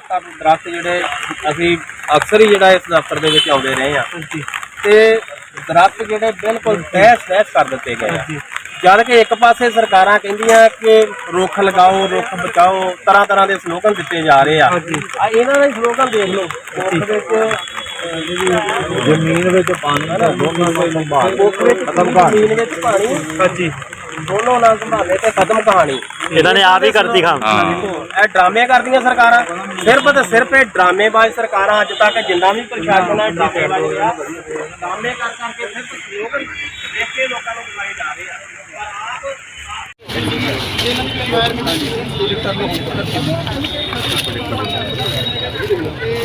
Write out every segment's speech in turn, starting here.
ਸੱਤ ਅੱਠ ਦਰਖਤ ਜਿਹੜੇ ਅਸੀਂ ਅਕਸਰ ਹੀ ਜਿਹੜਾ ਇਸ ਦਫ਼ਤਰ ਦੇ ਵਿੱਚ ਆਉਂਦੇ ਰਹੇ ਆ ਤੇ ਦਰਖਤ ਜਿਹੜੇ ਬਿਲਕੁਲ ਤਹਿਸ ਤਹਿਸ ਕਰ ਦਿੱਤੇ ਗਏ ਆ। ਜਦ ਕਿ ਇੱਕ ਪਾਸੇ ਸਰਕਾਰਾਂ ਕਹਿੰਦੀਆਂ ਕਿ ਰੁੱਖ ਲਗਾਓ ਰੁੱਖ ਬਚਾਓ ਤਰ੍ਹਾਂ ਤਰ੍ਹਾਂ ਦੇ ਸਲੋਗਨ ਦਿੱਤੇ ਜਾ ਰਹੇ ਆ। ਆ ਇਹਨਾਂ ਦੇ ਸਲੋਗਨ ਦੇਖ ਲਓ। ਵਿੱਚ ਜਿਹੜੀ ਜ਼ਮੀਨ ਵਿੱਚ ਪਾਣੀ ਦਾ ਦੋਨਾਂ ਨੂੰ ਸੰਭਾਲ ਮੁੱਖ ਵਿੱਚ ਜ਼ਮੀਨ ਵਿੱਚ ਪਾਣੀ ਹਾਂਜੀ। ਦੋਨੋਂ ਨਾਲ ਸੰਭਾਲੇ ਤੇ ਖਤਮ ਕਹਾਣੀ। ਇਹਨਾਂ ਨੇ ਆਪ ਹੀ ਕਰਤੀ ਖਾਮ ਇਹ ਡਰਾਮੇ ਕਰਦੀਆਂ ਸਰਕਾਰਾਂ। ਸਿਰਫ ਤੇ ਸਿਰਫ ਇਹ ਡਰਾਮੇਬਾਜ਼ ਸਰਕਾਰਾਂ ਅੱਜ ਤੱਕ ਜਿੰਨਾ ਵੀ ਪ੍ਰਸ਼ਾਸਨ ਹੈ ਡਰਾਮੇਬਾਜ਼ ਰਿਹਾ ਡਰਾਮੇ ਕਰ ਕਰਕੇ ਸਿਰਫ ਸਲੋਗਨ ਦੇਖ ਕੇ ਲੋਕਾਂ ਨੂੰ ਬੁਲਾਏ ਜਾ ਰਹੇ ਆ। ਪਰ ਆਪ ਇਹਨੂੰ ਮਿਸਲੇਟ ਕੰਪਲੀਟ ਕਰਨਾ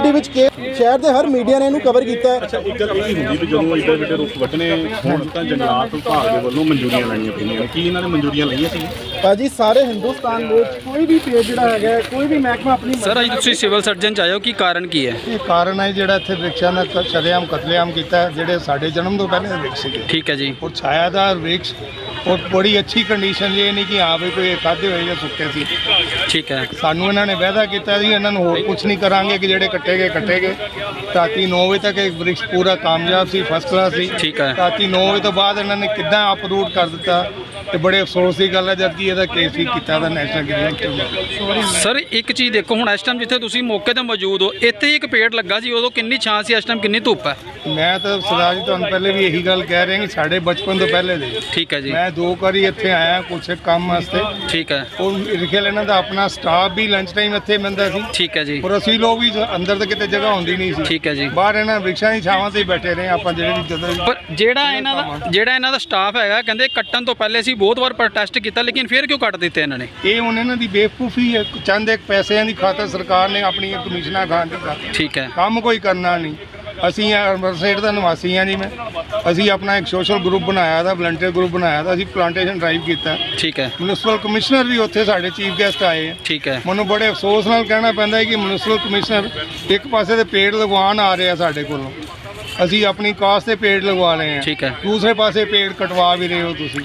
ਸਿਟੀ ਵਿੱਚ ਕੇ ਸ਼ਹਿਰ ਦੇ ਹਰ ਮੀਡੀਆ ਨੇ ਇਹਨੂੰ ਕਵਰ ਕੀਤਾ ਹੈ। ਇੱਕ ਗੱਲ ਇਹ ਹੁੰਦੀ ਵੀ ਜਦੋਂ ਇੱਡੇ ਵੱਡੇ ਰੁੱਖ ਵੱਢਣੇ ਹੁਣ ਤਾਂ ਜੰਗਲਾਤ ਵਿਭਾਗ ਦੇ ਵੱਲੋਂ ਮਨਜ਼ੂਰੀਆਂ ਲਾਈਆਂ ਪਈਆਂ ਨੇ। ਕੀ ਇਹਨਾਂ ਨੇ ਮਨਜ਼ੂਰੀਆਂ ਲਈਆਂ ਸੀ? ਭਾਜੀ ਸਾਰੇ ਹਿੰਦੁਸਤਾਨ ਵਿੱਚ ਕੋਈ ਵੀ ਪੇੜ ਜਿਹੜਾ ਹੈਗਾ ਹੈ, ਕੋਈ ਵੀ ਮਹਿਕਮਾ ਆਪਣੀ ਸਰ ਅੱਜ ਤੁਸੀਂ ਸਿਵਲ ਸਰਜਨ ਚ ਆਏ ਹੋ ਕੀ ਕਾਰਨ ਕੀ ਹੈ? ਇਹ ਕਾਰਨ ਹੈ ਜਿਹੜਾ ਇੱਥੇ ਵਿਰਕਸ਼ਾਂ ਦਾ ਕ- ਸ਼ਰੇਆਮ ਕਤਲੇਆਮ ਕੀਤਾ ਹੈ, ਜਿਹੜੇ ਸਾਡੇ ਜਨਮ ਤੋਂ ਪਹਿਲੇ ਦੇ ਸੀਗੇ। ਠੀਕ ਹੈ ਜੀ। ਉਹ ਛਾਇਆਦਾਰ ਵਿਰਕਸ਼ ਉਹ ਬੜੀ ਅੱਛੀ ਕੰਡੀਸ਼ਨ ਇਹ ਨਹੀਂ ਕਿ ਹਾਂ ਵੀ ਕੋਈ ਖਾਦੇ ਹੋਏ ਜਾਂ ਸੁੱਕੇ ਸੀ। ਠੀਕ ਹੈ। ਸਾਨੂੰ ਇਹਨਾਂ ਨੇ ਵਾਅਦਾ ਕੀਤਾ ਜੀ ਇਹਨਾਂ ਨੂੰ ਹੋਰ ਕੁਝ ਨਹੀਂ ਕਰਾਂਗੇ ਕਿ ਜਿਹੜੇ ਕੱਟੇ ਗਏ ਕੱਟੇ ਗਏ। ਰਾਤੀ 9 ਵਜੇ ਤੱਕ ਇਹ ਵਿਰਕਸ਼ ਪੂਰਾ ਕਾਮਯਾਬ ਸੀ ਫਸਟ ਕਲਾਸ ਸੀ। ਠੀਕ ਹੈ। ਰਾਤੀ 9 ਵਜੇ ਤੋਂ ਬਾਅਦ ਇਹਨਾਂ ਨੇ ਕਿੱਦਾਂ ਅਪਰੂਟ ਕਰ ਦਿੱਤਾ? ਤੇ ਬੜੇ ਅਫਸੋਸ ਦੀ ਗੱਲ ਹੈ ਜਦਕਿ ਇਹਦਾ ਕੇਸ ਵੀ ਕੀਤਾ ਦਾ ਨੈਸ਼ਨਲ ਗ੍ਰੀਨ ਸਰ ਇੱਕ ਚੀਜ਼ ਦੇਖੋ ਹੁਣ ਇਸ ਟਾਈਮ ਜਿੱਥੇ ਤੁਸੀਂ ਮੌਕੇ ਤੇ ਮੌਜੂਦ ਹੋ ਇੱਥੇ ਇੱਕ ਪੇੜ ਲੱਗਾ ਸੀ ਉਦੋਂ ਕਿੰਨੀ ਛਾਂ ਸੀ ਇਸ ਟਾਈਮ ਕਿੰਨੀ ਧੁੱਪ ਹੈ? ਮੈਂ ਤਾਂ ਸਰਦਾਰ ਜੀ ਤੁਹਾਨੂੰ ਪਹਿਲੇ ਵੀ ਇਹੀ ਗੱਲ ਕਹਿ ਰਿਹਾ ਕਿ ਸਾਡੇ ਬਚਪਨ ਤੋਂ ਪਹਿਲੇ ਦੇ। ਠੀਕ ਹੈ ਜੀ। ਮੈਂ ਦੋ ਵਾਰੀ ਇੱਥੇ ਆਇਆ ਕੁਛ ਕੰਮ ਵਾਸਤੇ। ਠੀਕ ਹੈ। ਉਹ ਖਿਆਲ ਇਹਨਾਂ ਦਾ ਆਪਣਾ ਸਟਾਫ ਵੀ ਲੰਚ ਟਾਈਮ ਇੱਥੇ ਮਿਲਦਾ ਸੀ। ਠੀਕ ਹੈ ਜੀ। ਪਰ ਅਸੀਂ ਲੋਕ ਵੀ ਅੰਦਰ ਤਾਂ ਕਿਤੇ ਜਗ੍ਹਾ ਹੁੰਦੀ ਨਹੀਂ ਸੀ। ਠੀਕ ਹੈ ਜੀ। ਬਾਹਰ ਇਹਨਾਂ ਵਿਰਕਸ਼ਾਂ ਦੀ ਛਾਵਾਂ ਤੇ ਬੈਠੇ ਰਹੇ ਆਪਾਂ ਜਿਹੜੇ ਵੀ ਜਦੋਂ ਪਰ ਜਿਹੜਾ ਇਹਨਾਂ ਦਾ ਜਿਹੜਾ ਇਹਨਾਂ ਦਾ ਸਟਾਫ ਹੈਗਾ ਕਹਿੰਦੇ ਕੱਟਣ ਤੋਂ ਪਹਿਲੇ ਅਸੀਂ ਬਹੁਤ ਵਾਰ ਪ੍ਰੋਟੈਸਟ ਕੀਤਾ ਲੇਕਿਨ ਫਿਰ ਕਿਉਂ ਕੱਟ ਦਿੱਤੇ ਇਹਨਾਂ ਨੇ? ਇਹ ਹੁਣ ਇਹਨਾਂ ਦੀ ਬੇਵਕੂਫੀ ਹੈ ਚੰਦ ਇੱਕ ਪੈਸਿਆਂ ਦੀ ਖਾਤਰ ਸਰਕਾਰ ਨੇ ਆਪਣੀ ਕਮਿਸ਼ਨਾਂ ਖਾਣ ਦੀ ਖਾਤਰ ਠੀਕ ਹੈ। ਕੰਮ ਕੋਈ ਕਰਨਾ ਨਹੀਂ। ਅਸੀਂ ਅੰਮ੍ਰਿਤਸਰ ਦਾ ਨਿਵਾਸੀ ਹਾਂ ਜੀ ਮੈਂ। ਅਸੀਂ ਆਪਣਾ ਇੱਕ ਸੋਸ਼ਲ ਗਰੁੱਪ ਬਣਾਇਆ ਦਾ ਵਲੰਟੀਅਰ ਗਰੁੱਪ ਬਣਾਇਆ ਦਾ ਅਸੀਂ ਪਲਾਂਟੇਸ਼ਨ ਡਰਾਈਵ ਕੀਤਾ। ਠੀਕ ਹੈ। ਮਿਊਨਿਸਪਲ ਕਮਿਸ਼ਨਰ ਵੀ ਉੱਥੇ ਸਾਡੇ ਚੀਫ ਗੈਸਟ ਆਏ ਆ। ਠੀਕ ਹੈ। ਮੈਨੂੰ ਬੜੇ ਅਫਸੋਸ ਨਾਲ ਕਹਿਣਾ ਪੈਂਦਾ ਹੈ ਕਿ ਮਿਊਨਿਸਪਲ ਕਮਿਸ਼ਨਰ ਇੱਕ ਪਾਸੇ ਤੇ ਪੇੜ ਲਗਵਾਉਣ ਆ ਰਿਹਾ ਸਾਡੇ ਕੋਲੋਂ। ਅਸੀਂ ਆਪਣੀ ਕਾਸਟ ਤੇ ਪੇੜ ਲਗਵਾ ਰਹੇ ਹਾਂ। ਠੀਕ ਹੈ। ਦੂਸਰੇ ਪਾਸੇ ਪੇੜ ਕਟਵਾ ਵੀ ਰਹੇ ਹੋ ਤੁਸੀਂ।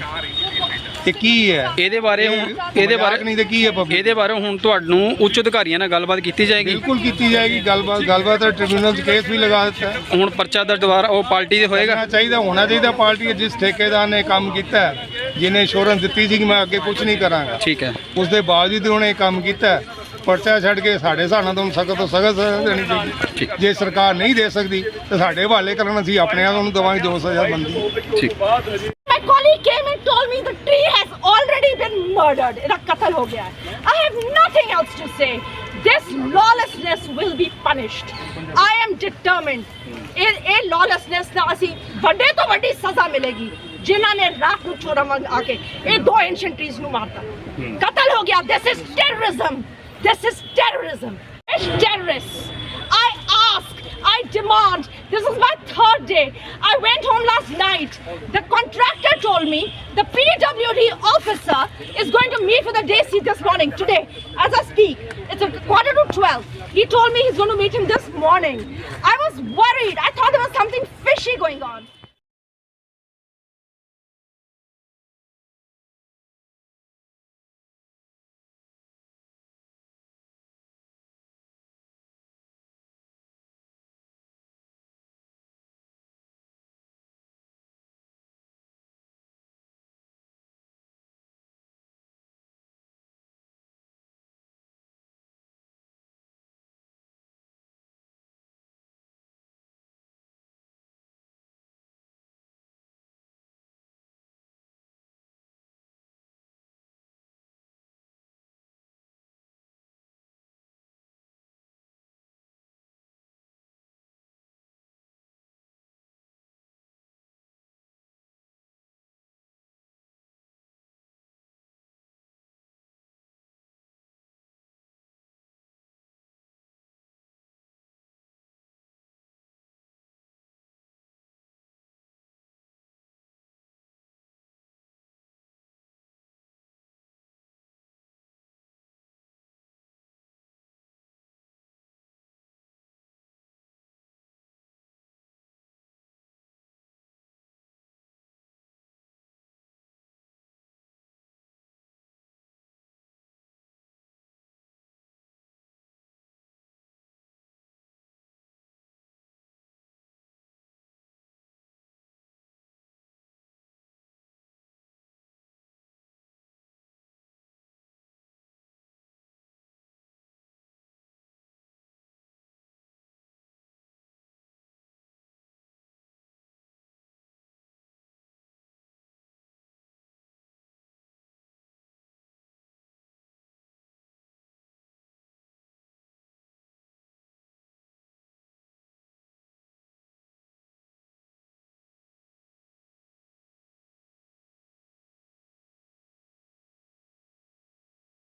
ਇਹ ਕੀ ਹੈ? ਇਹਦੇ ਬਾਰੇ ਹੁਣ ਇਹਦੇ ਬਾਰੇ ਨਹੀਂ ਤੇ ਕੀ ਹੈ public? ਇਹਦੇ ਬਾਰੇ ਹੁਣ ਤੁਹਾਨੂੰ ਉੱਚ ਅਧਿਕਾਰੀਆਂ ਨਾਲ ਗੱਲਬਾਤ ਕੀਤੀ ਜਾਏਗੀ। ਬਿਲਕੁਲ ਕੀਤੀ ਜਾਏਗੀ ਗੱਲਬਾਤ ਗੱਲਬਾਤ ਦਾ ਟ੍ਰਿਬਿਊਨਲ 'ਚ ਕੇਸ ਵੀ ਲਗਾ ਦਿੱਤਾ ਹੈ। ਹੁਣ ਪਰਚਾ ਦਰਜ ਦੁਬਾਰਾ ਉਹ ਪਾਰਟੀ ਦੇ ਹੋਏਗਾ? ਹੋਣਾ ਚਾਹੀਦਾ ਹੋਣਾ ਚਾਹੀਦਾ ਪਾਰਟੀ ਜਿਸ ਠੇਕੇਦਾਰ ਨੇ ਕੰਮ ਕੀਤਾ ਹੈ, ਜਿਹਨੇ ਇੰਸ਼ੋਰੈਂਸ ਦਿੱਤੀ ਸੀ ਕਿ ਮੈਂ ਅੱਗੇ ਕੁਝ ਨਹੀਂ ਕਰਾਂਗਾ। ਠੀਕ ਹੈ। ਉਸ ਦੇ ਬਾਵਜੂਦ ਉਹਨੇ ਇਹ ਕੰਮ ਕੀਤਾ ਹੈ। ਪਰਚਾ ਛੱਡ ਕੇ ਸਾਡੇ ਨਾਲ ਤੁਹਾਨੂੰ ਸਖਤ ਤੋਂ ਸਖਤ ਦੇਣੀ ਚਾਹੀਦੀ ਜੇ ਸਰਕਾਰ ਨਹੀਂ ਦੇ ਸਕਦੀ ਤਾਂ ਸਾਡੇ ਹਵਾਲੇ ਕਰਨ ਅਸੀਂ ਆਪਣੇ ਆਪ ਨੂੰ ਦੇਵਾਂਗੇ ਜੋ ਸਜ਼ਾ ਬੰਦੀ ਠੀਕ। colleague came and told me the tree has already been murdered. ਇਹਦਾ ਕਤਲ ਹੋ ਗਿਆ ਹੈ। I have nothing else to say. This lawlessness will be punished. I am determined. ਇਹ ਇਹ lawlessness ਦਾ ਅਸੀਂ ਵੱਡੇ ਤੋਂ ਵੱਡੀ ਸਜ਼ਾ ਮਿਲੇਗੀ ਜਿਨ੍ਹਾਂ ਨੇ ਰਾਤ ਨੂੰ ਚੋਰਾਂ ਵਾਂਗ ਆ ਕੇ ਇਹ ਦੋ ਐਂਸ਼ੀਅੰਟ ਟਰੀਜ਼ ਨੂੰ ਮਾਰਤਾ ਕਤਲ ਹੋ ਗਿਆ this is terrorism this is terrorism it's terrorists I I demand this is my third day. I went home last night. The contractor told me the PWD officer is going to meet with the DC this morning today as I speak. It's a quarter to 12 he told me he's going to meet him this morning. I was worried. I thought there was something fishy going on